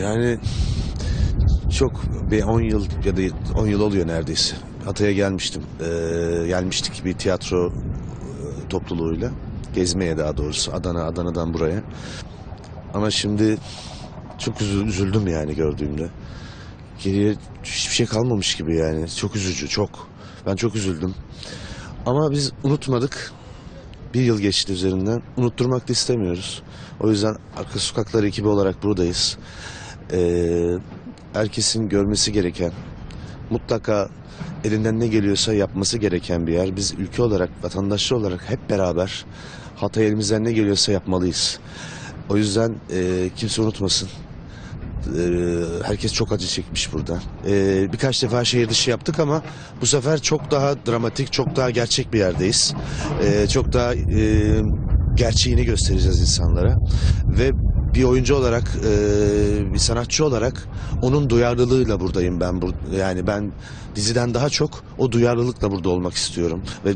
Yani çok bir 10 yıl ya da 10 yıl oluyor neredeyse. Hatay'a gelmiştim. Ee, gelmiştik bir tiyatro e, topluluğuyla. Gezmeye daha doğrusu. Adana, Adana'dan buraya. Ama şimdi çok üzü- üzüldüm yani gördüğümde. Geriye hiçbir şey kalmamış gibi yani. Çok üzücü, çok. Ben çok üzüldüm. Ama biz unutmadık. Bir yıl geçti üzerinden. Unutturmak da istemiyoruz. O yüzden Arka Sokaklar ekibi olarak buradayız. Ee, herkesin görmesi gereken, mutlaka elinden ne geliyorsa yapması gereken bir yer. Biz ülke olarak, vatandaşlar olarak hep beraber Hatay elimizden ne geliyorsa yapmalıyız. O yüzden e, kimse unutmasın. Ee, herkes çok acı çekmiş burada. Ee, birkaç defa şehir dışı yaptık ama bu sefer çok daha dramatik, çok daha gerçek bir yerdeyiz. Ee, çok daha e, gerçeğini göstereceğiz insanlara. Ve bir oyuncu olarak, e, bir sanatçı olarak onun duyarlılığıyla buradayım ben. Yani ben diziden daha çok o duyarlılıkla burada olmak istiyorum. Ve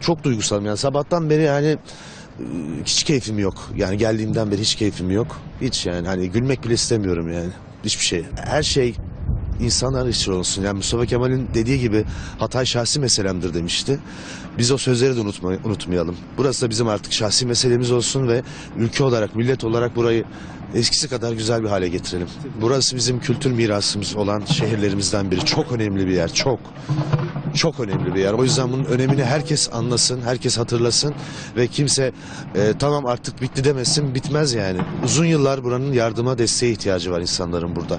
çok duygusalım. Yani sabahtan beri yani e, hiç keyfim yok. Yani geldiğimden beri hiç keyfim yok. Hiç yani hani gülmek bile istemiyorum yani. Hiçbir şey. Her şey insanlar için olsun. Yani Mustafa Kemal'in dediği gibi Hatay şahsi meselemdir demişti. Biz o sözleri de unutma, unutmayalım. Burası da bizim artık şahsi meselemiz olsun ve ülke olarak, millet olarak burayı eskisi kadar güzel bir hale getirelim. Burası bizim kültür mirasımız olan şehirlerimizden biri. Çok önemli bir yer, çok. Çok önemli bir yer. O yüzden bunun önemini herkes anlasın, herkes hatırlasın ve kimse e, tamam artık bitti demesin, bitmez yani. Uzun yıllar buranın yardıma, desteğe ihtiyacı var insanların burada.